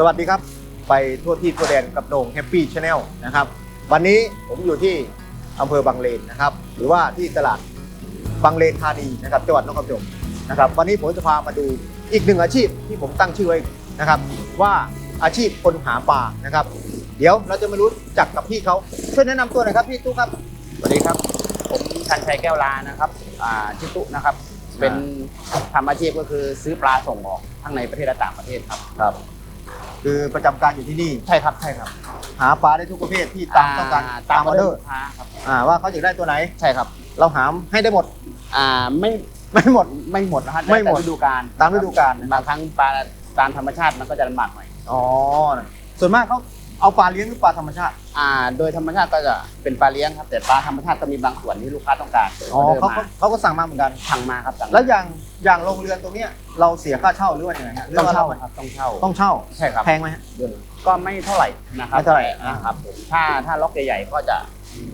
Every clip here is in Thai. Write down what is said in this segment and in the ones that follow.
สวัสดีครับ ไปทั่วที่ทั่วแดนกับโหน่งแฮปปี้ชาแนลนะครับ วันนี้ผมอยู่ที่อำเภอบางเลนนะครับ หรือว่าที่ตลาดบางเลนธานีนะครับจังหวัดนครปฐมนะครับวันนี้ผมจะพามาดูอีกหนึ่งอาชีพที่ผมตั้งชื่อไว้นะครับ ว่าอาชีพคนหาปลานะครับ เดี๋ยวเราจะมารู้จักกับพี่เขาช่วยแนะนำตัวหน่อยครับพี่ตู้ครับสวัสดีครับ ผมชันชัยแก้วลานะครับอ่าชิตุนะครับ เป็นทำอาชีพก็คือซื้อปลาส่งออกทั้งในประเทศและต่างประเทศครับครับ คือประจำการอยู่ที่นี่ ใช่ครับใช่ครับหาปลาได้ทุกประเภทที่ตามต้องการตามออเดออร์ลูกค้าครับอ่าว่าเขาอยากได้ตัวไหน ใช่ครับเราหามให้ได้หมด อ่าไม่ไม่หมด ไม่หมดนะครับไม่หมดแต่ฤดูกาลตามฤดูกาลนะครับบางครั้งปลาตามธรรมชาติมันก็จะลำบากหน่อย อ๋อ ส่วนมากเขา เอาปลาเลี้ยงหรือปลาธรรมชาติ อ่า โดยธรรมชาติก็จะเป็นปลาเลี้ยงครับ แต่ปลาธรรมชาติก็มีบางส่วนที่ลูกค้าต้องการอ๋อออดร์เขามาก็เขาก็สั่งมาเหมือนกัน สั่งมาครับสั่งมาแล้วอย่างอย่างโรงเรือนตรงเนี้ยเราเสียค่าเช่าหรือว่ายังไงฮะหรืต้องว่เช่าไหมครับต้องเช่าต้องเช่าใช่ครับแพงไหมฮะ เดือนก็ไม่เท่าไหร่นะครับไม่เท่าไหร่นะครับผมถ้าถ้าล็อกใหญ่ๆก็จะ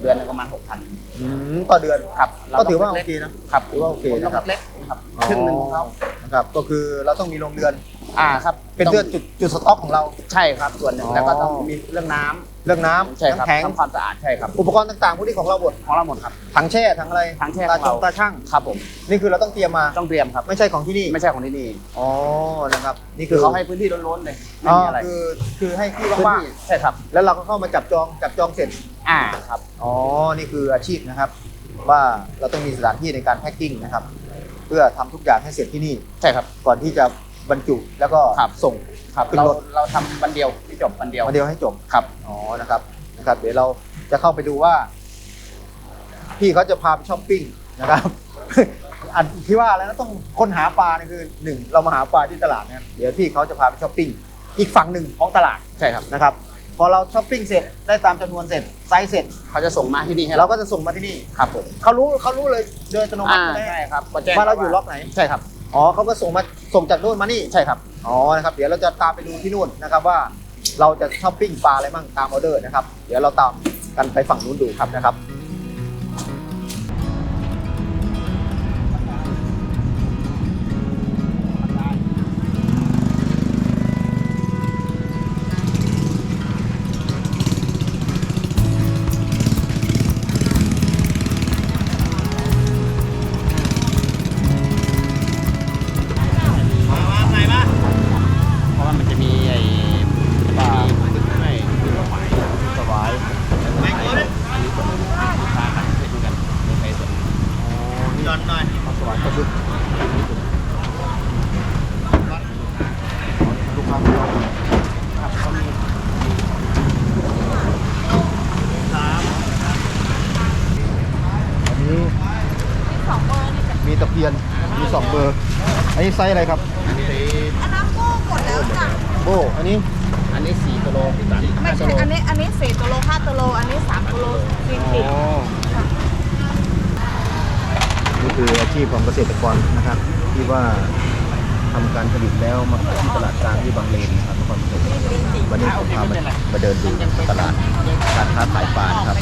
เดือนหนึงประมาณหกพันอืมต่อเดือน ครับก็ถือว่าโอเล็กเคนะๆครับถือว่าโอเคผมนะครับเล็กๆ ครับครึ่งหนึ่งของเขานะครับก็คือเราต้องมีโรงเรือน อ่าครับเป็นต้องเพื่อจุดจุดสต็อกของเราใช่ครับ ส่วนหนึ่งอ๋อแล้วก็ต้องมีเรื่องน้ำเรื่องน้ำใช่ครับน้ำแข็งทำความสะอาดใช่ครับอุปกรณ์ต่างๆพวกนี้ของเราหมดของเราหมดครับถังแช่ถังอะไรถังแช่ตาของชเรางตาช่างครับผมนี่คือเราต้องเตรียมมาต้องเตรียมครับไม่ใช่ของที่นี่ไม่ใช่ของที่นี่อ๋อนะครับนี่คืคืออเขาให้พื้นที่ล้นๆเลยไม่อ๋อมีอะไรคือคือให้ที่พื้นว่างที่ใช่ครับๆแล้วเราก็เข้ามาจับจองจับจองเสร็จ อ่าครับ อ๋อ นี่คืออาชีพนะครับ ว่าเราต้องมีสถานที่ในการแพ็คกิ้งนะครับ เพื่อทำทุกอย่างให้เสร็จที่นี่ใช่ครับ ก่อนที่จะบรรจุแล้วก็ครับ ส่ง ครับขึ้นเรารถ เราทำวันเดียวที่จบวันเดียวมาเดียวให้จบ ครับ อ๋อ นะครับ นะครับ เดี๋ยวเราจะเข้าไปดูว่า พี่เขาจะพาไปช้อปปิ้งนะครับ อันที่ว่าแล้วนะต้องคนหาปลานี่คือหนึ่งเรามาหาปลาที่ตลาดนะครับเดี๋ยวพี่เขาจะพาไปช้อปปิ้งอีกฝั่งหนึ่งของตลาดใช่ครับนะครับ พอเราช้อปปิ้งเสร็จได้ตามจำนวนเสร็จไซส์เสร็จ เขาจะส่งมาที่นี่ให้เราเราก็จะส่งมาที่นี่ครับผมเขารู้เขารู้เลยโดยอัตโนมัอ่าติใช่ไหมใช่ครับก็แจ้งว่าเราอยู่ล็อกไหนใช่ครับ อ๋อเขาก็ส่งมาส่งจากโน่นมานี่ใช่ครับ อ๋อนะครับเดี๋ยวเราจะตามไปดูที่นู่นนะครับว่า เราจะช้อปปิ้งปลาอะไรบ้างตามออเดอร์นะครับ เดี๋ยวเราตามกันไปฝั่งนู้นดูครับนะครับ ไซส์อะไรครับ อันนี้อันนั้นโก้หมดแล้วจ้ะโบอันนี้ อันนี้สี่กิโลสามไม่ห้ากิใช่โลอันนี้อันนี้สี่ตัวโลห้าตัวโลอันนี้สามตัวโลสี่อ๋สิบอนี่คืออาชีพของเกษตรกรนะครับ ที่ว่าทำการผลิตแล้วมาขายที่ตลาดกลางที่บางเลนนะครับนครปฐมวันนี้ผมพามามาเดินดูตลาดการค้าขายปลานะครับ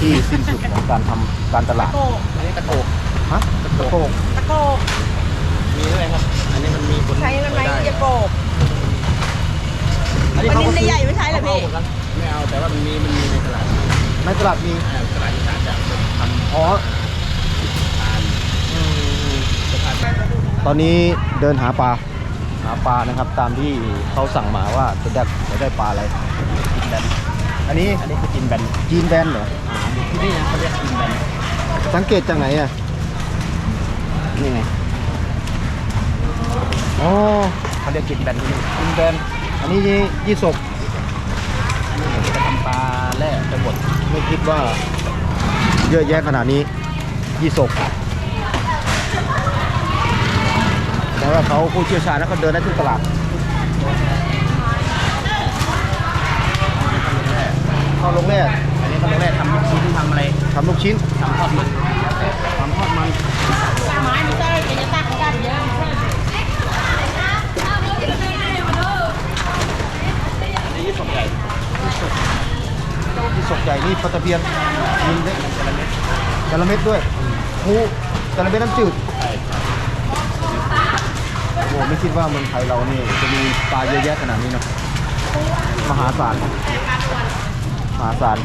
ที่สิ้นสุดของการทำการตลาดโก้อันนี้ตะโกกฮะตะโกกตะโก้ มีด้วยครับ อันนี้มันมีผลใช้มันไหมด้จะโกบ อันนี้วันเขานี้ก็ในใหญ่ไม่ใช่เหรอพี่าครับไม่เอาแต่ว่ามันมีมันมีในตลาดในตลาดมีอ่าตลาดอีสานจะทำอ๋อ ทานจะทาน ตอนนี้เดินหาปลาหาปลานะครับ ตามที่เขาสั่งมาว่าจะได้จะได้ปลาอะไรกินแบนอันนี้อันนี้คือกินแบนจีนแบนเหรออ่าอยู่ที่นี่นะเขาเรียกกินแบนสังเกตจากไหนอะนี่ไง อ๋อเขาเรียกกินแบนที่นี่จีนแบนอันนี้ยี่สกอันนี้ผมจะทำปลาแร่ไปบดไม่คิดว่า เยอะแยะขนาดนี้ยี่สกแต่ว่าเขาผู้เชี่ยวชาญแล้วเขาเดินได้ทุกตลาดเข้าลงแรกอันนี้เขาเรียกแร่ทำลูกชิ้นทำอะไรทำลูกชิ้นทำทอดมันทำทอดมัน ไม้ไม่ใช่จะตักกันเยอะ อันนี้ยี่สกใหญ่ ยี่สกใหญ่นี่ปลาตะเพียนยินเล็กจระเม็ดจระเม็ดด้วยหูจระเม็ดน้ำจืดใช่โอ้ไม่คิดว่าเมืองไทยเรานี่จะมีปลาเยอะแยะขนาดนี้เนอะมหาศาลมหาศาล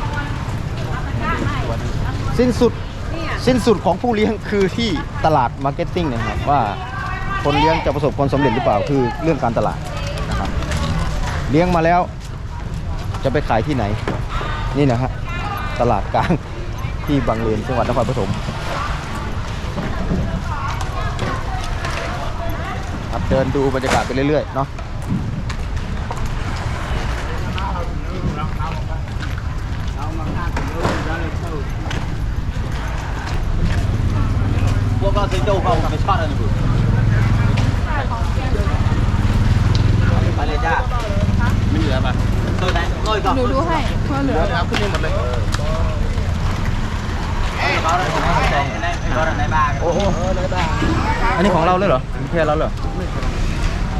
สิ้นสุดสิ้นสุดของผู้เลี้ยงคือที่ตลาดมาร์เก็ตติ้งนะครับว่าคนเลี้ยงจะประสบความสำเร็จหรือเปล่าคือเรื่องการตลาดนะครับเลี้ยงมาแล้วจะไปขายที่ไหน นี่นะฮะตลาดกลางที่บางเลนจังหวัดนครปฐมครับเดินดูบรรยากาศไปเรื่อยๆเนาะ พวกเราซื้อโจ้เขาไปชอดอะไรบุไปเลยจ้าไม่เหลือป่ะตัวไหนร้อยก่อน หนูดูให้เพื่อเหลือ เอาขึ้นนี่หมดเลยเขาได้ไหนเขาได้ไหนบ้าง โอ้โห อันนี้ของเราเลยเหรอแค่เราเหรอ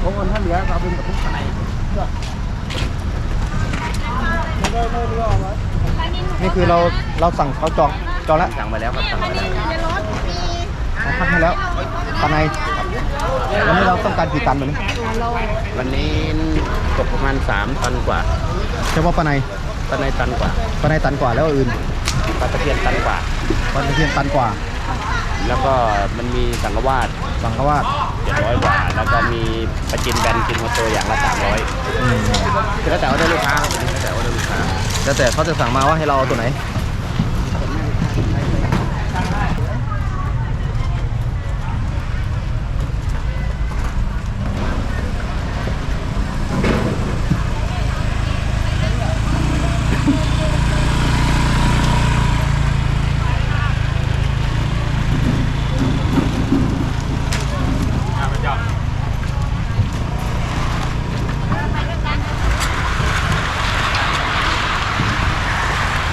ผมคนท่านเหลือเขาเป็นกับทุกไหนนี่คือเราเราสั่งเขาจองจองแล้วสั่งไปแล้วครับสั่งไปแล้วเขาพักให้แล้วปลาในวันนี้เราต้องการกี่ตันแบบนี้วันนี้ตกประมาณ3ตันกว่าเฉพาะปลาในปลาในตันกว่าปลาในตันกว่าแล้วอื่นปลาตะเพียนตันกว่าปลาตะเพียนตันกว่า แล้วก็มันมีสังกวาดสั่งเขาว่า700กว่าแล้วก็มีปลาจินแบนกินหัวตัวอย่างละ300อืมคือแล้วแต่ว่าได้ลูกค้าครับแล้วแต่ว่าได้ลูกค้าแล้วแต่เขาจะสั่งมาว่าให้เราเอาตัวไหน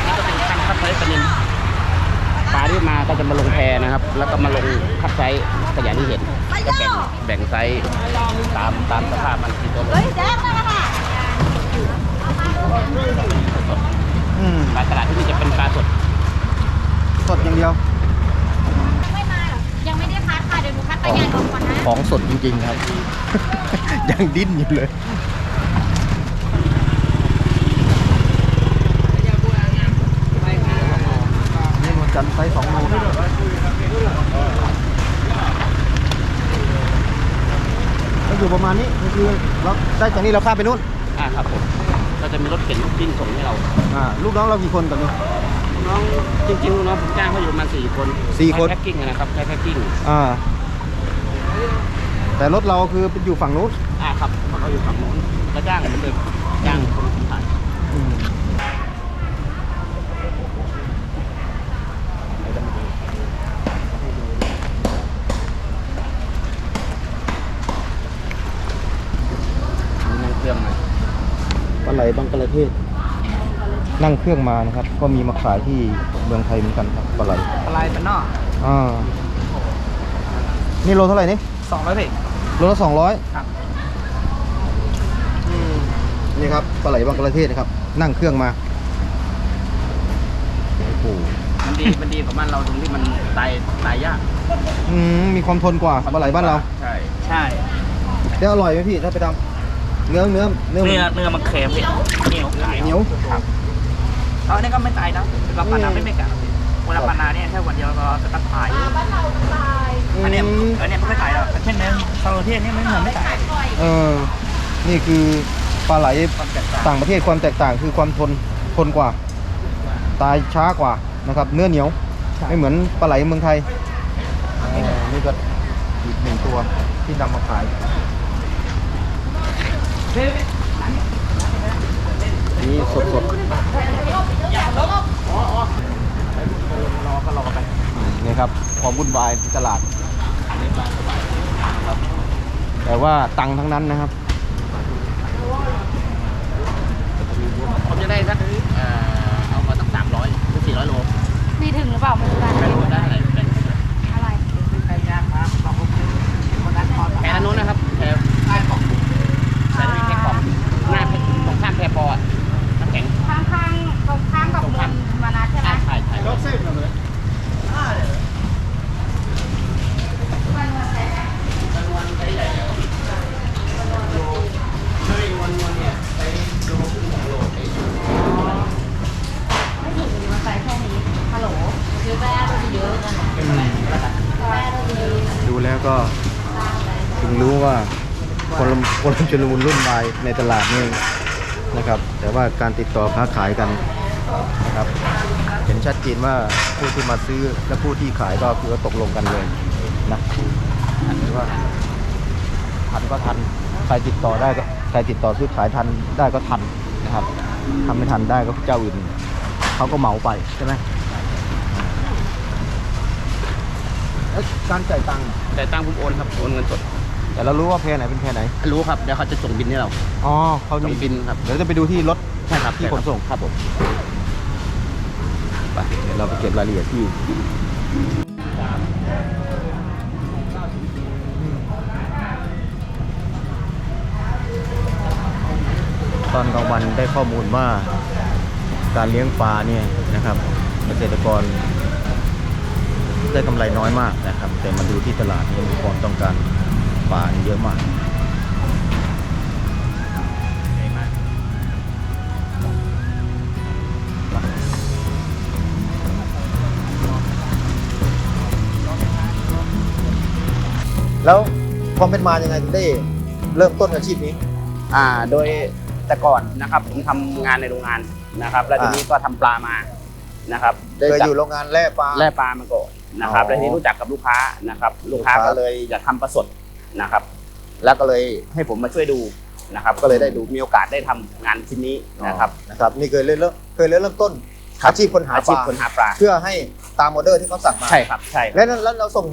นี่ก็เป็นคันคัดไซส์ปลานินปลาที่มาก็จะมาลงแพนะครับ แล้วก็มาลงคัดไซส์ขยะที่เห็นก็แบ่งแบ่งไซส์ตามตามสภาพมันที่ตัวลง เฮ้ยแจ๊คมาแล้วค่ะ อืม ปลาตลาดที่นี่จะเป็นปลาสด สดอย่างเดียว ไม่มาหรอ ยังไม่ได้คัดค่ะ เดี๋ยวหนูคัดไปงานก่อนนะ ของสดจริงๆครับ ยังดิ้นอยู่เลยนี่นวลจันทร์ไซส์สองโลก็อยู่ประมาณนี้ก็คือเราได้จากนี้เราข้ามไปนู่นอ่าครับผมก็จะมีรถเข็นดิ้นส่งให้เราอ่าลูกน้องเรากี่คนกับนี้น้องจริงๆลูกน้องผมจ้างเขาอยู่ประมาณสี่คนสี่คนใช้แพ็กกิ้งนะครับใช้แพ็กกิ้งอ่า แต่รถเราคือเป็นอยู่ฝั่งนู้นอ่าครับเขาอยู่ฝั่งโน้นก็จ้างเหมือนเดิมจ้างคนขายอืมมีนั่งเครื่องมาปลาไหลบังกลาเทศนั่งเครื่องมานะครับ ก็มีมาขายที่เมืองไทยเหมือนกันครับปลาไหลอะไรเป็นนอกอ่านี่โลเท่าไหร่นี่ สองร้อยเพจโลละสองร้อยครับนี่ครับปลาไหลบังกลาเทศนะครับ นั่งเครื่องมาโอ้โหมันดีมันดีของมันเราตรงที่มันตายตายยากอืมมีความทนกว่าปลาไหลบ้านเราใช่ใช่แต่อร่อยไหมพี่ถ้าไปทำเนื้อเนื้อเนื้อเนื้อเนื้อมันเค็มพี่เหนียวเหนียวครับเขาเนี่ยก็ไม่ตายนะเราปานาไม่ไม่กัดเวลาปานาเนี่ยแค่วันเดียวเราจะตัดตาย อันเนี้ยอันเนี้ยไม่ค่อยตายหรอกเช่นเนื้อซาโลเทียนเนี่ยไม่เหมือนไม่ตายเออ นี่คือปลาไหลความแตกต่างต่างประเทศความแตกต่างคือความทนทนกว่า ตายช้ากว่านะครับ เนื้อเหนียว ไม่เหมือนปลาไหลเมืองไทยอ่านี่ก็อีกหนึ่งตัวที่นำมาขายนี่สดสดรอก็รอไปๆนี่ครับความวุ่นวายที่ตลาด แต่ว่าตังค์ทั้งนั้นนะครับ ผมจะได้สักเอ่อเอามาตั้งสามร้อยหรือสี่ร้อยโล มีถึงหรือเปล่าไม่รู้นะ ไม่รู้ได้อะไรเป็น อะไร แพรนั้นนู้นนะครับแพรแพรของแพรที่มีแพรของหน้าแพรตรงข้ามแพรปออะน้ำแข็ง ข้างข้างๆตรงข้างกับเมืองมานาใช่ไหม อ่าใช่ใช่ ร ดูแล้วก็ถึงรู้ว่าคนละคนละ ชุลมุนรุ่นวายในตลาดนี่นะครับ แต่ว่าการติดต่อค้าขายกันนะครับ เห็นชัดเจนว่าผู้ที่มาซื้อและผู้ที่ขายก็คือตกลงกันเลยนะอันนี้ว่าทันก็ทันใครติดต่อได้ก็ใครติดต่อซื้อขายทันได้ก็ทันนะครับทำไม่ทันได้ก็เจ้าอื่นเขาก็เหมาไปใช่ไหมการจ่ายตังค์แต่ตั้งผมโอนครับโอนเงินสด แต่เรารู้ว่าแพรไหนเป็นแพรไหน รู้ครับเดี๋ยวเขาจะส่งบินให้เราอ๋อเขาส่มีงบินครับเดี๋ยวจะไปดูที่รถ ใช่ครับที่ขนส่ง ครับผมไปเดี๋ยวเราไปเก็บรายละเอียดที่ตอนกลางวันได้ข้อมูลว่าการเลี้ยงปลาเนี่ยนะครับ เกษตรกร ได้กำไรน้อยมากนะครับ แต่มาดูที่ตลาดนี่มีความต้องการ ปลานี่เยอะมากแล้วความเป็นมายังไงถึงได้เริ่มต้นอาชีพนี้ อ่าโดยแต่ก่อนนะครับผมทำงานในโรงงานนะครับแล้วทีนี้ก็ทำปลามานะครับได้เคยจับอยู่โรงงานแร่ปลาแล่ปลามาก่อนนะครับอ๋อแล้วทีนี้รู้จักกับลูกค้านะครับ ลูกค้าลูกค้าก็เลยอยากทำปลาสด นะครับ แล้วก็เลยให้ผมมาช่วยดูนะครับ ก็เลยได้ดูมีโอกาสได้ทำงานชิ้นนี้นะครับ นะครับนี่เคยเริ่มเคยเริ่มต้นครับ อาชีพคนหาอาปชีพลาคนหาปลาเพื่อให้ตามออเดอร์ที่เขาสั่งมาใช่ครับใช่ครับแล้วนั้นแล้วเราส่ง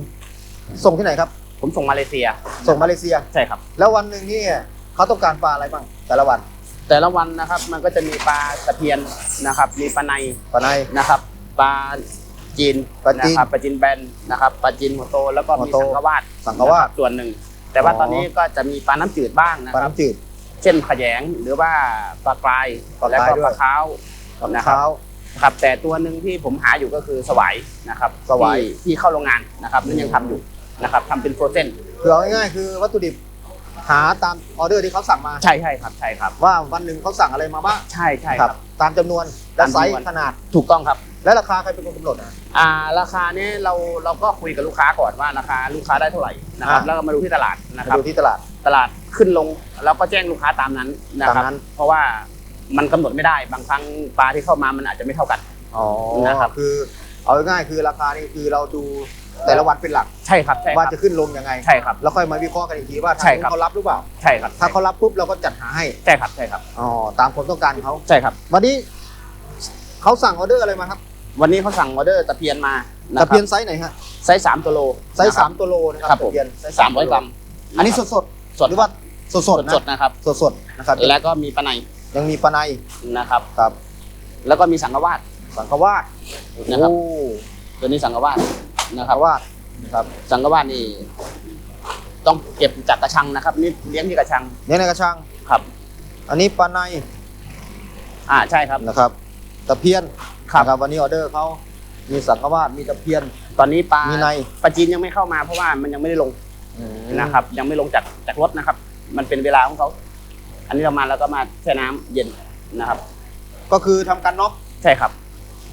ส่งที่ไหนครับ ผมส่งมาเลเซียส่งมาเลเซีย ใช่ครับ แล้ววันหนึ่งนี่เขาต้องการปลาอะไรบ้างแต่ละวันแต่ละวันนะครับมันก็จะมีปลาตะเพียนนะครับ มีปลาในปลาใน นะครับปลาจีนปลาจีนนะครับปลาจีนแบนนะครับปลาจีนหัวโตแล้วก็หัวมีโต สังกวาดสังกวาสนะครับส่วนหนึ่ง แต่ว่าอ๋อตอนนี้ก็จะมีปลาน้ำจืดบ้างนะปลาครับน้ำจืด เช่นขยงหรือว่าปลากรายปลากรายแล้วก็ด้วย ปลาขาวปลานะครับเท้าครับ แต่ตัวหนึ่งที่ผมหาอยู่ก็คือสวายนะครับสวาย ที่ที่เข้าโรงงานนะครับนั่นยังทำอยู่นะครับทำเป็นโฟรเซนคือเอาง่ายๆคือวัตถุดิบหาตามออเดอร์ที่เขาสั่งมา ใช่ใช่ครับใช่ครับ ว่าวันหนึ่งเขาสั่งอะไรมาบ้าง ใช่ใช่ครับ ตามจำนวนและตามไซจำส์นวนขนาด ถูกต้องครับ และราคาใครเป็นคนกำหนดอะอ่าราคาเนี้ยเราเราก็คุยกับลูกค้าก่อนว่าราคาลูกค้าได้เท่าไหร่นะครับอ่า แล้วก็มาดูที่ตลาดนะคมารับดูที่ตลาด ตลาดขึ้นลงเราก็แจ้งลูกค้าตามนั้นนะครับตามนั้น เพราะว่ามันกำหนดไม่ได้บางครั้งปลาที่เข้ามามันอาจจะไม่เท่ากัน อ๋อนะครับ คือ เอาง่ายๆคือราคานี่คือเราดู แต่ละวันเป็นหลักใช่ครับใช่คว่ารับจะขึ้นลงยังไง ใช่ครับ แล้วค่อยมาวิเคราะห์กันอีกทีว่าใช่ทางครับนู้นเขารับหรือเปล่า ใช่ครับถ้าเขารับปุ๊บเราก็จัดหาให้ใช่ครับใช่ครับอ๋อตามความต้องการของเขาใช่ครับ วันนี้เขาสั่งออเดอร์อะไรมาครับวันนี้เขาสั่งออเดอร์ตะเพียนมานะตะคเพียรันบไซส์ไหนฮะไซส์สามตัวโลไซส์สามตัวโลนะคครัรับบผมตะเพียนไซส์สามร้อยกรัมอันนี้สดสดสดหรือว่าสดสดสดๆนะครับ สดสดๆนะครับแล้วก็มีปลาในยังมีปลาในนะครับ ครับแล้วก็มีสังกวาด สังขวาสนะครับ โอ้ ตัวนี้สังกวาดนะสัครังบขวาสนะครับสังกวาดนี่ ต้องเก็บจากกระชังนะครับ นี่เลี้ยงที่กระชังเนี่ยในกระชังครับ อันนี้ปลาในอ่าใช่ครับนะครับตะเพียนครับนะครับวันนี้ออเดอร์เขามีสังขวาสมีตะเพียน ตอนนี้ปลามีในปลาจีนยังไม่เข้ามาเพราะว่ามันยังไม่ได้ลงอืมนะครับ ยังไม่ลงจากจากรถนะครับ มันเป็นเวลาของเขาอันนี้เรามาแล้วก็มาแช่น้ำเย็นนะครับ ก็คือทำกันเนาะใช่ครับ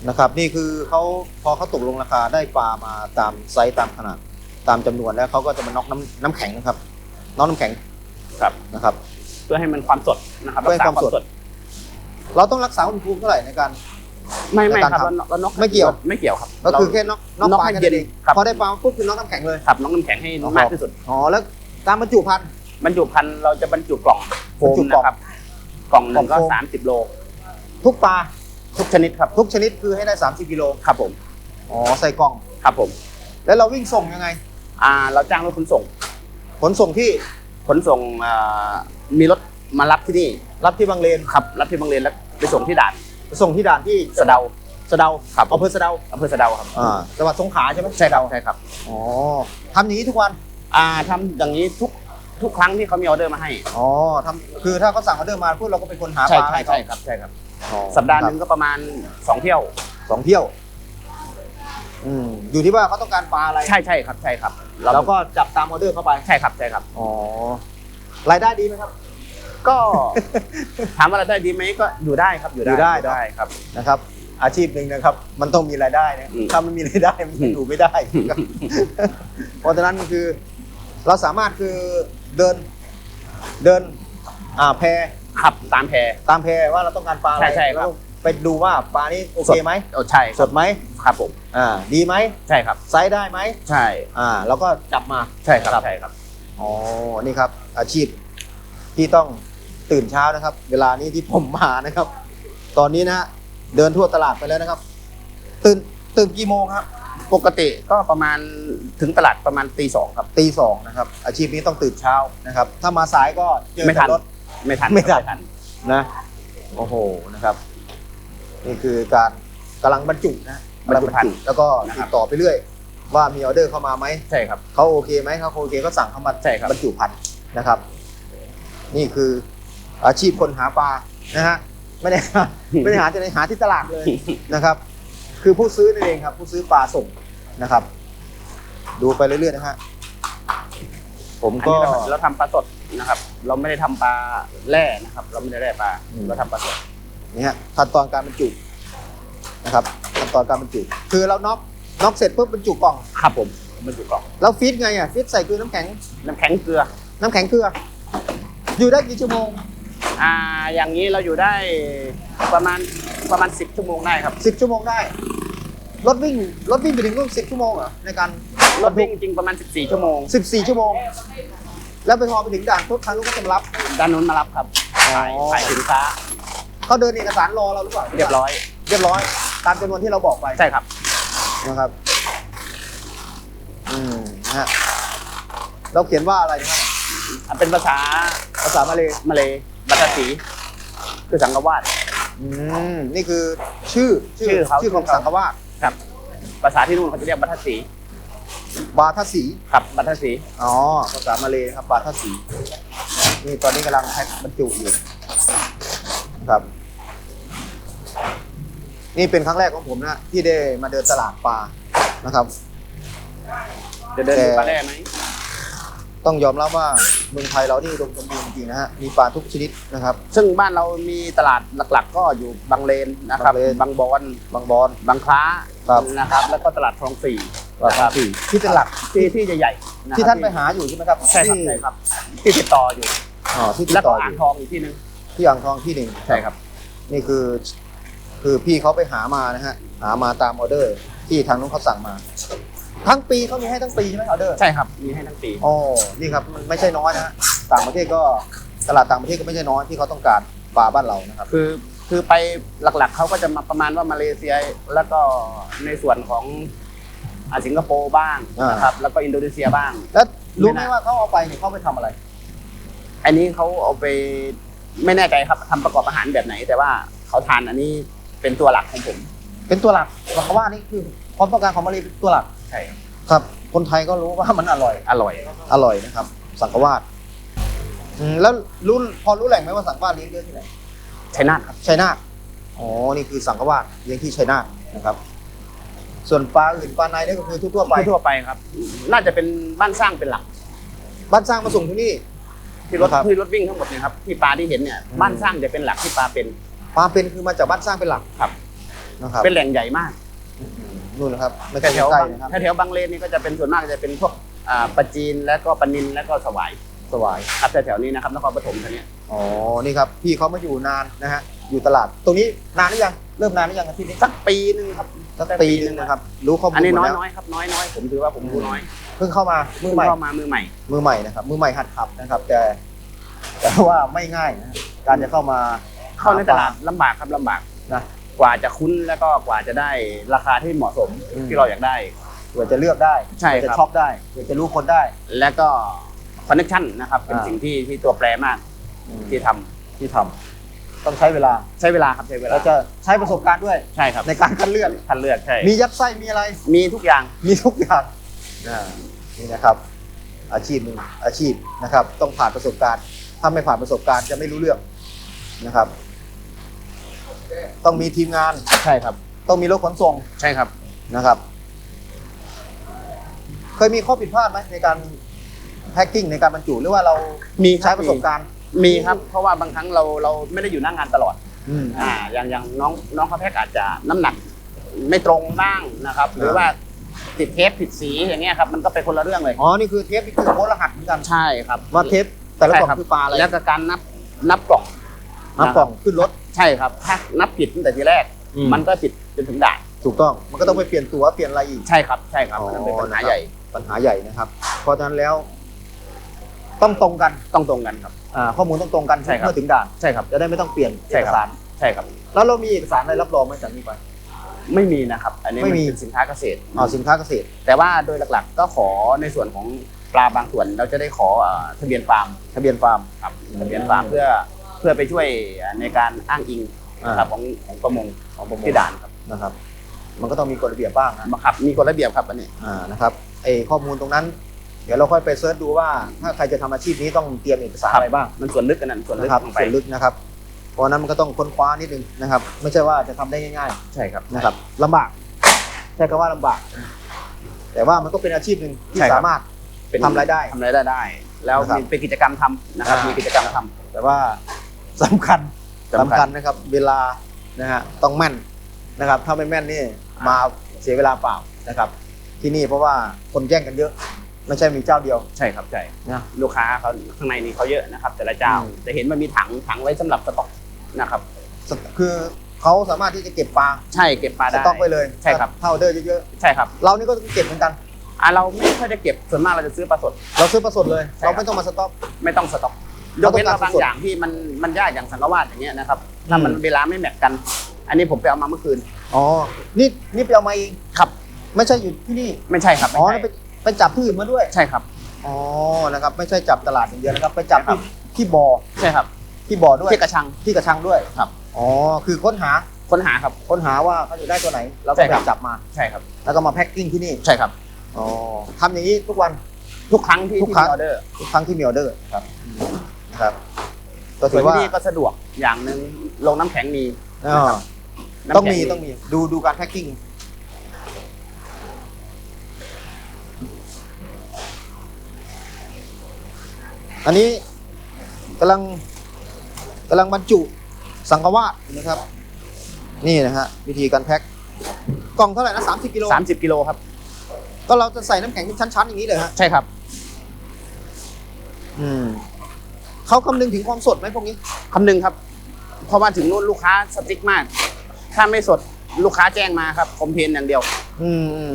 นะครับนี่คือเขาพอเขาตกลงราคาได้ปลามาตามไซส์ตามขนาดตามจำนวนแล้วเขาก็จะมาน็อกน้ำน้ำแข็งนะครับน็อกน้ำแข็งครับนะครับ เพื่อให้มันความสดนะครับเพื่อให้รักษความสด เราต้องรักษาอุณหภูมิเท่าไหร่ในการไม่ไม่ในการครับทำเราเรานกไม่เกี่ยวไม่เกี่ยวครับก็คือเราแค่น็อกน็อกน็อกปลาให้แค่เย็นนั้นเองครับพอได้ปลาปุ๊บคือน็อกน้ำแข็งเลยครับน้องน้ำแข็งให้มากที่สุดอ๋อแล้วการบรรจุภัณฑ์บรรจุภัณฑ์เราจะบรรจุกล่องโฟบรรจุมกล่องนะครับกล่องหนึ่งก็กล่องโฟมสามสิบโล ทุกปลา ทุกชนิดครับทุกชนิดคือให้ได้ 30กิโลครับผมอ๋อใส่กล่อง ครับผม แล้วเราวิ่งส่งยังไง อ่า เราจ้างรถขนส่ง ขนส่งที่ขนส่งอ่ามีรถมารับที่นี่รับที่บางเลนครับ รับที่บางเลนแล้วไปส่งที่ด่านส่งที่ด่านที่สะเดาสะเดาครับอำเภอสะเดาอำเภอสะเดาครับอ่าจังหวัดสงขลาใช่ไหมใช่ครับใช่ครับอ๋อทำอย่างนี้ทุกวันอ่าทำอย่างนี้ทุกทุกครั้งที่เขามีออเดอร์มาให้อ๋อทำคือถ้าเขาสั่งออเดอร์มาพวกเราก็เป็นคนหาปใช่ลาใช่ให้เขาใช่ครับใช่ครับ อ๋อสัปดาห์หนึ่งก็ประมาณสองเที่ยว สองเที่ยว อืมอยู่ที่ว่าเขาต้องการปลาอะไรใช่ใช่ครับใช่ครับเราก็จับตามออเดอร์เข้าไปใช่ครับใช่ครับ อ๋อรายได้ดีไหมครับ ก็ถามว่าเราได้ดีไหมก็อยู่ได้ครับอยู่ได้อยู่ได้เนอะ ได้ครับ นะครับ อาชีพหนึ่งนะครับ มันต้องมีรายได้นะอืมถ้ามันมีรายได้มันจะอยู่ไม่ได้เพราะฉะนั้นคือ เราสามารถคือเดิน เดิน อ่าแพ ขับตามแพ ตามแพว่าเราต้องการปลาอะไรใช่ใช่ครับ แล้วไปดูว่าปลานี้โอเคไหมโอ้ใช่คสรับดไหมครับผมอ่าดีไหมใช่ครับไซส์ได้ไหมใช่อ่าแล้วก็จับมา ใช่ครับใช่ครับ อ๋อ นี่ครับ อาชีพที่ต้องตื่นเช้านะครับ เวลานี้ที่ผมมานะครับ ตอนนี้นะฮะเดินทั่วตลาดไปแล้วนะครับ ตื่นตื่นกี่โมงครับปกติก็ประมาณถึงตลาดประมาณตีสองครับ ตีสองนะครับ อาชีพนี้ต้องตื่นเช้านะครับ ถ้ามาสายก็เจอไม่ทัแต่นรถ ไม่ทันไม่ทันทัน นะโอ้โหนะครับ นี่คือการกำลังบรรจุนะกำลังบรรจุแล้วก็ติดต่อไปเรื่อย ว่ามีออเดอร์เข้ามาไหมใช่ครับ เขาโอเคไหมเขาโอเคก็สั่งเข้ามาใช่ครับ บรรจุพันธุ์นะครับ นี่คืออาชีพคนหาปลานะฮะไม่ได้หาไม่ได้หาจะไหนหาที่ตลาดเลย นะครับ คือผู้ซื้อนั่นเองครับ ผู้ซื้อปลาส่งนะครับ ดูไปเรื่อยๆนะฮะผมอันก็นี้เราเราทำปลาสด นะครับ เราไม่ได้ทำปลาแร่นะครับ เราไม่ได้แร่ปลาอืม เราทำปลาสดนี่ฮะขั้นตอนการบรรจุนะครับขั้นตอนการบรรจุ คือเราน็อกน็อกเสร็จปุ๊บบรรจุกล่องครับผมมันอยู่กล่องแล้วฟีดไงอะฟีดใส่เกลือน้ำแข็งน้ำแข็งเกลือ น้ำแข็งเกลือ อยู่ได้กี่ชั่วโมง อ่าอย่างนี้เราอยู่ได้ประมาณประมาณ 10 ชั่วโมงได้ครับสิบชั่วโมงได้ รถวิ่งรถวิ่งไปถึงรุ่นสิบชั่วโมงเหรอในการรถวิ่งจริงประมาณ 14 ชั่วโมงสิบสี่ชั่วโมง แล้วไปพอไปถึงด่านปุ๊บทางลูกก็จะมารับด้านนู้นมารับครับขายอ๋อขายสินค้าเขาเดินเอกสารรอเราหรือเปล่าเรียบร้อย เรียบร้อย ตามจำนวนที่เราบอกไปใช่ครับนะครับ อืมนะฮะเราเขียนว่าอะไรนะครับเป็นภาษาภาษามาเลยมาเลยบัตรสีคือสังกวาดอืมนี่คือชื่อชื่อเขาชื่อของชื่อเขาสังฆวาสครับ ภาษาที่นู่นเขาจะเรียกบัตรสี บาทสีครับบัตรสีอ๋อภาษามาเลยครับบาทสีนี่ตอนนี้กำลังแพ็คบรรจุอยู่ครับ นี่เป็นครั้งแรกของผมนะที่ได้มาเดินตลาดปลานะครับ จะเดินดูแต่ปลาแร่ไหมต้องยอมรับว่าเมืองไทยเรานี่อุดมสมบูรณ์จริงๆนะฮะมีปลาทุกชนิดนะครับ ซึ่งบ้านเรามีตลาดหลัก ๆ ก็อยู่บางเลนนะครับบางเลนบางบอนบางบอนบางคล้าครับ นะครับ แล้วก็ตลาดคลองสี่ ปลานะคท้อรังบถิ่นที่เป็นหลักที่ที่ใหญ่ๆะครับที่ท่านไปหาอยู่ใช่ไหมครับใช่ครับที่ใช่ครับ ที่ติดต่ออยู่ อ๋อที่ติแล้วดก็ต่อออ่างยู่ทองอีกที่หนึงที่อ่างทองที่หนึ่งใช่ครับ นี่คือ คือพี่เขาไปหามานะฮะหามาตามออเดอร์ ที่ทางนู้นเขาสั่งมา ทั้งปีเขามีให้ทั้งปีใช่ไหมออเดอร์ ใช่ครับมีให้ทั้งปี อ๋อ นี่ครับมันไม่ใช่น้อยนะฮะต่างประเทศก็ตลาดต่างประเทศก็ไม่ใช่น้อยที่เขาต้องการปลาบ้านเรานะครับ คือคือไปหลักๆเขาก็จะมาประมาณว่ามาเลเซียแล้วก็ในส่วนของ อ่าสิงคโปร์บ้างอ่าน นะครับแล้วก็อินโดนีเซียบ้าง แล้วรู้ไหมว่าเขาเอาไปเนี่ยเขาไปทำอะไร อันนี้เขาเอาไปไม่แน่ใจครับทำประกอบอาหารแบบไหน แต่ว่าเขาทานอันนี้เป็นตัวหลักของผม เป็นตัวหลักเขาว่านี่คือความต้องการของมาเลเป็นตัวหลักใช่ ครับ คนไทยก็รู้ว่ามันอร่อย อร่อย อร่อยนะครับ สังกวาสอืมแล้วรู้พอรู้แหล่งไหมว่าสังกวาสเลี้ยงเยอะที่ไหนชัยนาทครับ ชัยนาท อ๋อ นี่คือสังกวาสเลี้ยงที่ชัยนาทนะครับ ส่วนปลาอื่นปลาในนี่ก็คือทั่วๆไปทั่วไปครับ น่าจะเป็นบ้านสร้างเป็นหลัก บ้านสร้างมาส่งที่นี่ ที่รถครับ ที่รถวิ่งทั้งหมดเนี่ยครับที่ปลาที่เห็นเนี่ยอืมบ้านสร้างจะเป็นหลักที่ปลาเป็น ปลาเป็นคือมาจากบ้านสร้างเป็นหลักครับ นะครับเป็นแหล่งใหญ่มากอืมนู่นนะครับไม่แถใช่วแถวใกล้บางนะครับแถวบางเลนนี่ก็จะเป็นส่วนมากจะเป็นพวกอ่าปลาจีนแล้วก็ปลานินแล้วก็สวายสวาย ครับแถวๆนี้นะครับนครปฐมแถวเนี้ยอ๋อ นี่ครับ พี่เขามาอยู่นานนะฮะ อยู่ตลาด ตรงนี้นานหรือยัง เริ่มนานหรือยังครับที่นี่สักปีหนึ่งครับ สักปีนึงนะครับ รู้ข้อมูลอันนี้หมน้ดอยแล้วน้อยๆครับน้อยน้อยๆผมถือว่าผมรู้น้อยเพิ่งเข้ามามือใหม่เข้ามามือใหม่ มือใหม่นะครับ มือใหม่หัดขับนะครับ แต่ แต่ว่าไม่ง่ายนะการจะเข้ามาเข้าในตลาดลำบากครับลำบากนะกว่าจะคุ้นแล้วก็กว่าจะได้ราคาที่เหมาะสมอืมที่เราอยากได้เผื่อจะเลือกได้ใช่เผื่อครัจะบช็อปได้เผื่อจะรู้คนได้ แล้วก็คอนเนคชั่นนะครับ เป็นอ่าสิ่งที่ที่ตัวแปรมากที่ทำที่ทำ ต้องใช้เวลาใช้เวลาครับใช้เวลาแล้วจะใช้ประสบการณ์ด้วยใช่ครับในการคัดเลือกคัดเลือกใช่มียัดไส้มีอะไรมีทุกอย่างมีทุกอย่างอ่านี่นะครับ อาชีพหนึ่งอาชีพนะครับ ต้องผ่านประสบการณ์ ถ้าไม่ผ่านประสบการณ์จะไม่รู้เรื่องนะครับ ต้องมีทีมงานใช่ครับ ต้องมีรถขนส่งใช่ครับนะครับ เคยมีข้อผิดพลาดไหมในการแพ็กกิ้งในการบรรจุหรือว่าเรามีใช้ประสบการณ์ มีครับเพราะว่าบางครั้งเราเราไม่ได้อยู่หน้างานตลอดอืมอ่าอย่างอย่างน้องน้องเขาแพ็กอาจจะน้ำหนักไม่ตรงบ้างนะครับ หรือว่าติดเทปผิดสีอย่างเงี้ยครับมันก็เป็นคนละเรื่องเลยอ๋อนี่คือเทปนี่คือโค้ดรหัสเหมือนกันใช่ครับว่าเทปแต่ละกล่องใช่รับคือปลาอะไรแล้วก็การนับนับกล่องนับกล่องขึ้นรถใช่ครับถ้านับผิดตั้งแต่ทีแรกอืมมันก็ผิดจนถึงด่านถูกต้องมันก็ต้องไปเปลี่ยนตัวเปลี่ยนอะไรอีกใช่ครับใช่ครับอ๋อมันเป็นปัญหานะครับใหญ่ปัญหาใหญ่นะครับ เพราะฉะนั้นแล้ว ต้องตรงกันต้องตรงกันครับ อ่าข้อมูลต้องตรงกันใช่ครับ เมื่อถึงด่าน ใช่ครับ จะได้ไม่ต้องเปลี่ยนเอใช่กครับ สาร ใช่ครับ แล้วเรามีเอกสารอะไรรับรองไหมจากนี้ไป ไม่มีนะครับ อันนี้ไม่มันมีเป็นสินค้าเกษตร อ๋อสินค้าเกษตร แต่ว่าโดยหลักๆ ก็ขอในส่วนของปลาบางส่วนเราจะได้ขอเอ่อทะเบียนฟาร์มทะเบียนฟาร์ม ครับทะเบียนฟาร์มเพื่อเพื่อไปช่วยในการอ้างอิงอ่านะครับของของประมงของประมงที่ด่านครับนะครับ มันก็ต้องมีกฎระเบียบบ้างนะ บังคับมีกฎระเบียบครับอันนี้ อ่านะครับไอข้อมูลตรงนั้น เดี๋ยวเราค่อยไปเซิร์ชดูว่าถ้าใครจะทำอาชีพนี้ต้องเตรียมเอกสารอะไรบ้างมันส่วนลึกกันนั่นส่วนลึกนะครับลงไปส่วนลึกนะครับเพราะฉะนั้นมันก็ต้องค้นคว้านิดนึงนะครับ ไม่ใช่ว่าจะทำได้ง่ายใช่ครับ ๆนะครับลำบากใช่คำว่าลำบาก แต่ว่ามันก็เป็นอาชีพหนึ่งที่ใช่ครับ สามารถ เป็นทำรายได้ทำรายได้ได้ แล้วนะครับมีเป็นกิจกรรมทำนะครับอ่ามี มีกิจกรรมทำ แต่ว่าสำคัญสำคัญสำคัญนะครับ เวลานะฮะต้องแม่นนะครับ ถ้าไม่แม่นนี่มาเสียเวลาเปล่านะครับ ที่นี่เพราะว่าคนแย่งกันเยอะ ไม่ใช่มีเจ้าเดียวใช่ครับใช่นะลูกค้าเขาข้างในนี่เขาเยอะนะครับ แต่ละเจ้าอืมจะเห็นมันมีถังถังไว้สำหรับสต็อกนะครับสคือเขาสามารถที่จะเก็บปลาใช่เก็บปลาสได้ต็อกไว้เลยใช่ครับเท่าเดอร์เยอะใช่ครับๆเรานี่ก็ต้องเก็บเหมือนกันอะเราไม่ค่อยได้เก็บส่วนมากเราจะซื้อปลาสด เราซื้อปลาสดเลยใช่เราครับไม่ต้องมาสต็อกไม่ต้องสต็อกยเรากต้องเว้นการว่าบางสดๆอย่างที่มันมันยากอย่างสังกะวาดอย่างเงี้ยนะครับถ้ามันอืมเวลาไม่แมทกัน อันนี้ผมไปเอามาเมื่อคืนอ๋อนี่นี่ไปเอามาเองครับ ไม่ใช่อยู่ที่นี่ไม่ใช่ครับอ๋อ ไม่ไปใช่ไปจับที่อื่นมาด้วย ใช่ครับ อ๋อ นะครับ ไม่ใช่จับตลาดอย่างเดียวนะครับ ไปจับใช่ครัที่บที่บ่อใช่ครับที่บ่อด้วยที่กระชังที่กระชังด้วยครับ อ๋อ คือค้นหาค้นหาครับ ค้นหาว่าเขาจะได้ตัวไหน เราก็ใช่ไปครับจับมา ใช่ครับ แล้วก็มาแพ็คกิ้งที่นี่ ใช่ครับ อ๋อทำอย่างนี้ทุกวัน ทุกครั้งที่ทุกที่ครั้งมีออเดอร์ ทุกครั้งที่มีออเดอร์ ครับนะครับ ก็ส่ถืวนอว่าที่นี่ก็สะดวกอย่างหนึ่งลงน้ำแข็งมีอ่าน้ำต้องแข็มีต้องมี ดูดูการแพ็คกิ้ง อันนี้กำลังกำลังบรรจุสังกะวาดนะครับ นี่นะฮะวิธีการแพ็คกล่องเท่าไหร่นะ30กิโลสามสิบกิโลครับ ก็เราจะใส่น้ำแข็งเป็นชั้นๆอย่างนี้เลยฮะใช่ครับ อืมเขาคำนึงถึงความสดไหมพวกนี้คำนึงครับ เพราะว่าถึงนู่นลูกค้าสติ๊กมาก ถ้าไม่สดลูกค้าแจ้งมาครับคอมเพลนอย่างเดียว อืมอืม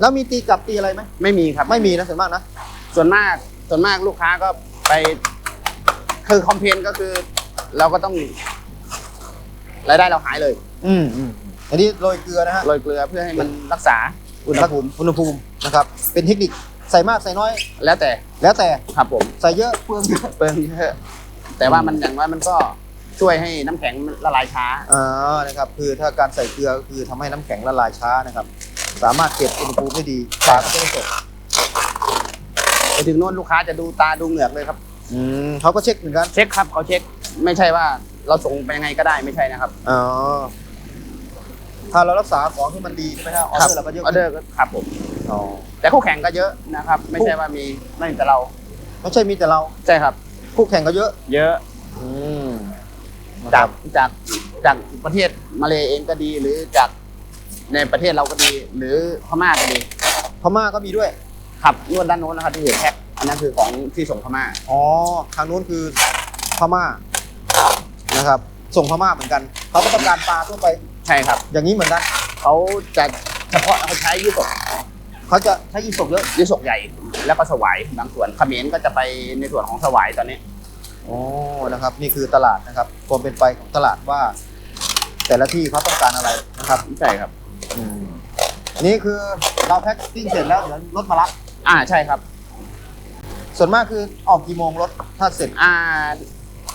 แล้วมีตีกลับตีอะไรไหมไม่มีครับ ไม่มีนะส่วนมากนะส่วนมาก ส่วนมากลูกค้าก็ไปคือคอมเพลนก็คือ เราก็ต้องรายได้เราหายเลยอืมอืมอันนี้โรยเกลือนะฮะโรยเกลือเพื่อให้มันรักษาอุณหภูมิอุณหภูมินะครับ เป็นเทคนิคใส่มากใส่น้อย แล้วแต่แล้วแต่ครับผมใส่เยอะเปลืองเยอะเปลืองเยอะแต่ว่ามันอย่างน้อยมันก็ช่วยให้น้ำแข็งละลายช้าอ่านะครับ คือถ้าการใส่เกลือก็คือทำให้น้ำแข็งละลายช้านะครับ สามารถเก็บอุณหภูมิได้ดีปลาก็จะไม่สดไป ถึงโน่นลูกค้าจะดูตาดูเหงือกเลยครับ อืมเขาก็เช็คเหมือนกัน เช็คครับเขาเช็คไม่ใช่ว่าเราส่งไปยังไงก็ได้ไม่ใช่นะครับ อ๋อ ถ้าเรารักษาของที่มันดีใช่ไหมครับออเดอร์เราก็เยอะออเดอร์ก็ครับผม อ๋อ แต่คู่แข่งก็เยอะนะครับ ไม่ใช่ว่ามีไม่แต่เราไม่ใช่มีแต่เรา ใช่ครับ คู่แข่งก็เยอะ เยอะ อืมนะคจารักบจากจากประเทศมาเลเองก็ดี หรือจากในประเทศเราก็ดี หรือพม่าก็ดี พม่าก็มีด้วย ครับนวดด้านโน้นนะครับที่เห็นแพ็คอันนั้นคือของที่ส่งพม่าอ๋อทางนู้นคือพม่านะครับ ส่งพม่าเหมือนกัน เขาก็ต้องการปลาทั่วไป ใช่ครับ อย่างนี้เหมือนกัน เขาจะเฉพาะเขาใช้ยี่สกเขาจะใช้ยีสกเยอะยี่สกใหญ่ แล้วก็สวายบางส่วนเขมรก็จะไปในส่วนของสวายตอนนี้อ๋อนะครับ นี่คือตลาดนะครับความเป็นไปของตลาดว่า แต่ละที่เขาต้องการอะไรนะครับใช่ครับ อืมอันนี้คือเราแพ็คติ้งเสร็จแล้วเดี๋ยวรถมารับ อ่าใช่ครับ ส่วนมากคือออกกี่โมงรถถ้าเสร็จ อ่า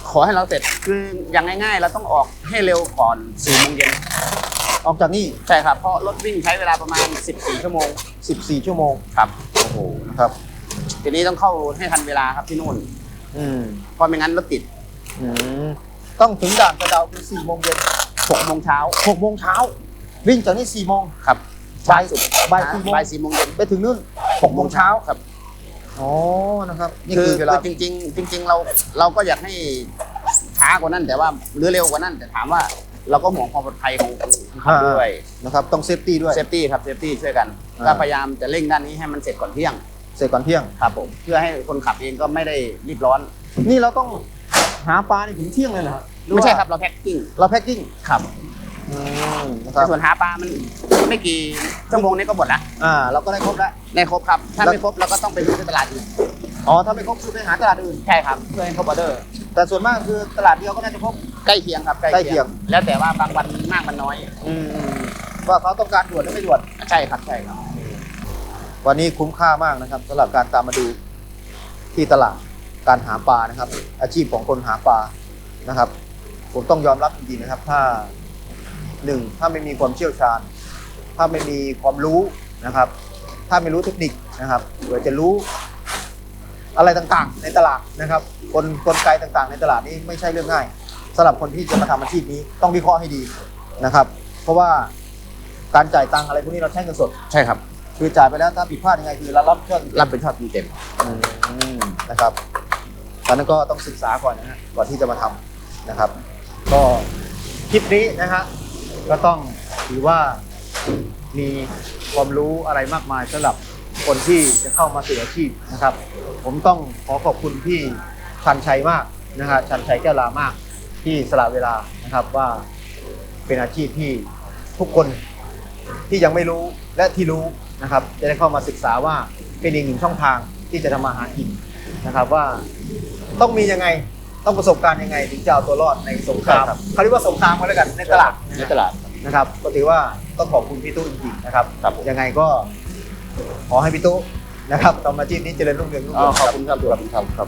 ขอให้เราเสร็จคืออย่างง่ายๆ เราต้องออกให้เร็วก่อน4โมงเย็นออกจากนี่ ใช่ครับ เพราะรถวิ่งใช้เวลาประมาณ 14 ชั่วโมง 14 ชั่วโมงครับโอ้โหนะครับ ทีนี้ต้องเข้าให้ทันเวลาครับที่นู่น อืมเพราะไม่งั้นรถติด อืมต้องถึงด่านกระเดาคือ4โมงเย็น6โมงเช้า6โมงเช้า วิ่งจากนี่4โมงครับ บ่ายสุดบ่ายสี่โมงบ่าย4โมงเย็นไปถึงนู่น6โมงเช้าครับอ๋อนะครับนี่คืคืออเวลาคือจริงๆจริง ๆ เราเราก็อยากให้ช้ากว่านั้นแต่ว่าหรือเร็วกว่านั้นแต่ถามว่าเราก็ห่วงความปลอดภัยของคนขับด้วยนะครับต้องเซฟตี้ด้วยเซฟตี้ครับเซฟตี้ช่วยกันอ่าก็พยายามจะเร่งด้านนี้ให้มันเสร็จก่อนเที่ยง เสร็จก่อนเที่ยงครับผมเพื่อให้คนขับเองก็ไม่ได้รีบร้อน นี่เราต้องหาปลาในถึงเที่ยงเลยเหรอฮะหอไม่ว่าใช่ครับเราแพ็คกิ้งเราแพ็คกิ้งครับ อืมนะคแต่รับ ส่วนหาปลามันไม่กี่ชั่วโมงนี้ก็หมดละอ่า เราก็ได้ครบแล้วได้ครบครับ ถ้าแล้ว ไม่ครบเราก็ต้องไปซื้อที่ตลาดอื่นอ๋อ ถ้าไม่ครบคือไปหาตลาดอื่น ใช่ครับเพื่อให้ครบออเดอร์แต่ส่วนมากคือตลาดเดียวก็น่าจะครบ ใกล้เคียงครับใกล้เคียง แล้วแต่ว่าบางวันมากมันน้อย อืมว่าเขาต้องการด่วนหรือไม่ด่วน ใช่ครับใช่ครับ วันนี้คุ้มค่ามากนะครับสำหรับการตามมาดูที่ตลาดการหาปลานะครับ อาชีพของคนหาปลานะครับ ผมต้องยอมรับจริงๆนะครับ ถ้า หนึ่งถ้าไม่มีความเชี่ยวชาญ ถ้าไม่มีความรู้นะครับ ถ้าไม่รู้เทคนิคนะครับเผื่อจะรู้อะไรต่างๆ ในตลาดนะครับกลกลไกต่างๆ ในตลาดนี้ไม่ใช่เรื่องง่ายสำหรับคนที่จะมาทำอาชีพนี้ต้องวิเคราะห์ให้ดีนะครับ เพราะว่าการจ่ายตังค์อะไรพวกนี้เราใช้เงินสดใช่ครับ คือจ่ายไปแล้วถ้าผิดพลาดยังไงคือเรารับผิดชอบรับเป็นชอบเต็มอืมนะครับตอนนั้นก็ต้องศึกษาก่อนนะฮะก่อนที่จะมาทำนะครับ ก็คลิปนี้นะฮะ ก็ต้องถือว่ามีความรู้อะไรมากมายสำหรับคนที่จะเข้ามาสู่อาชีพนะครับ ผมต้องขอขอบคุณพี่ชันชัยมากนะฮะชันชัยแก้วลามากที่สละเวลานะครับว่าเป็นอาชีพที่ทุกคนที่ยังไม่รู้และที่รู้นะครับ จะได้เข้ามาศึกษาว่าเป็นอีกหนึ่งช่องทางที่จะทำมาหากินนะครับว่าต้องมียังไง ต้องประสบการณ์ยังไงถึงจะเอาตัวรอดในสงครามใช่ครับ เขาเรียกว่าสงครามกันแล้วกันในตลาดในตลาด นะครับก็ถือว่าต้องขอบคุณพี่ตู้จริงๆนะครับครับผม ยังไงก็ขอให้พี่ตู้นะครับทำอาชีพนี้เจริญรุ่งเรืองรุ่งอ๋อเรืองขอบคุณครับขอบคุณครับครับ